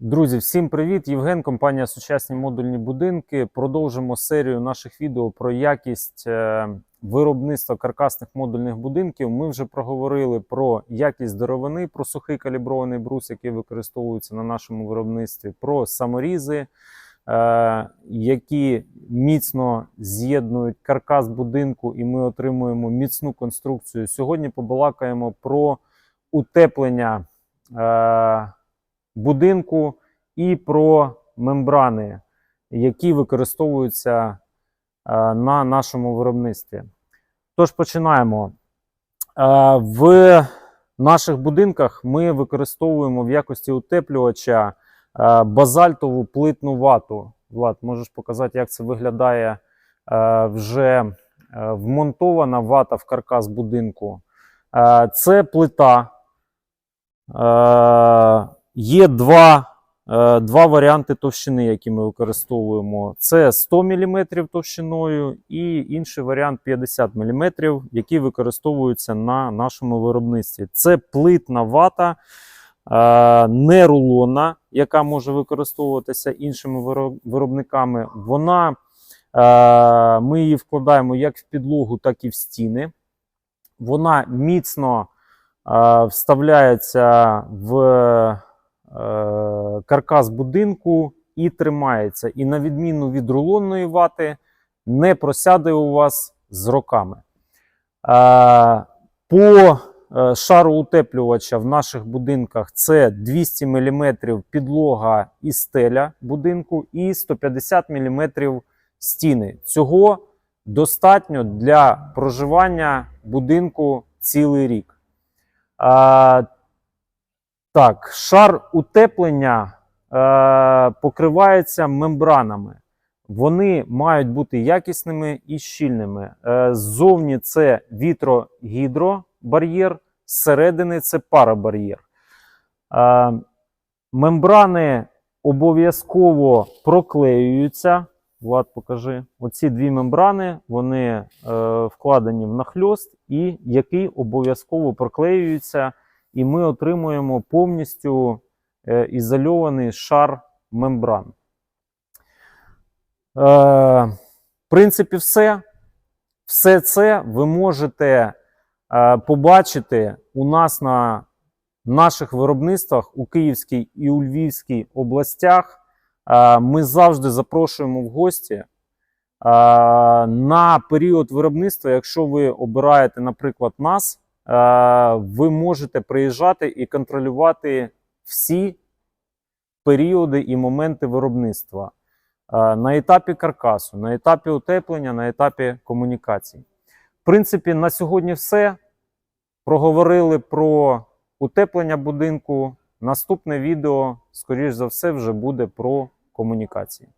Друзі, всім привіт! Євген, компанія Сучасні модульні будинки. Продовжимо серію наших відео про якість е, виробництва каркасних модульних будинків. Ми вже проговорили про якість деревини, про сухий калібрований брус, який використовується на нашому виробництві, про саморізи, е, які міцно з'єднують каркас будинку, і ми отримуємо міцну конструкцію. Сьогодні побалакаємо про утеплення. Будинку і про мембрани, які використовуються е, на нашому виробництві. Тож починаємо. Е, В наших будинках ми використовуємо в якості утеплювача е, базальтову плитну вату. Влад, можеш показати, як це виглядає вже вмонтована вата в каркас будинку. Це плита. Є два, е, два варіанти товщини, які ми використовуємо. Це 100 мм товщиною і інший варіант 50 мм, які використовуються на нашому виробництві. Це плитна вата, е, не рулонна, яка може використовуватися іншими виробниками. Вона, е, ми її вкладаємо як в підлогу, так і в стіни. Вона міцно вставляється в каркас будинку і тримається. І на відміну від рулонної вати, не просяде у вас з роками. Е, По е, шару утеплювача в наших будинках це 200 мм підлога і стеля будинку, і 150 мм стіни. Цього достатньо для проживання будинку цілий рік. Так, шар утеплення е, покривається мембранами. Вони мають бути якісними і щільними. Е, ззовні це вітро-гідробар'єр, зсередини це парабар'єр. Е, мембрани обов'язково проклеюються. Влад, покажи. Оці дві мембрани вони е, вкладені в нахльост, і який обов'язково проклеюється і ми отримуємо повністю е, ізольований шар мембран. Е, в принципі, все. Все це ви можете е, побачити у нас на наших виробництвах у Київській і у Львівській областях. Ми завжди запрошуємо в гості. На період виробництва, якщо ви обираєте, наприклад, нас, ви можете приїжджати і контролювати всі періоди і моменти виробництва е, на етапі каркасу, на етапі утеплення, на етапі комунікацій. В принципі, на сьогодні все. Проговорили про утеплення будинку. Наступне відео, скоріш за все, вже буде про комунікації.